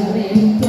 Amém.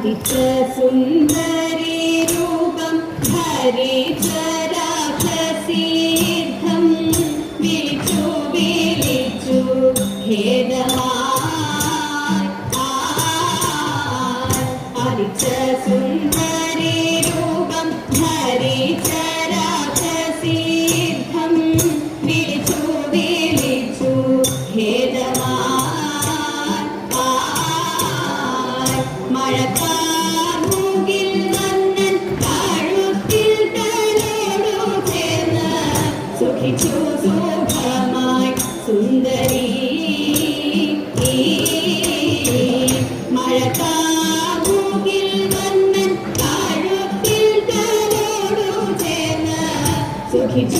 മതിച്ച സുന്ദരി രൂപം ധരിച്ച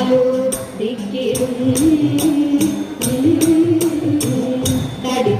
പോയി നാലു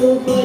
Senhor.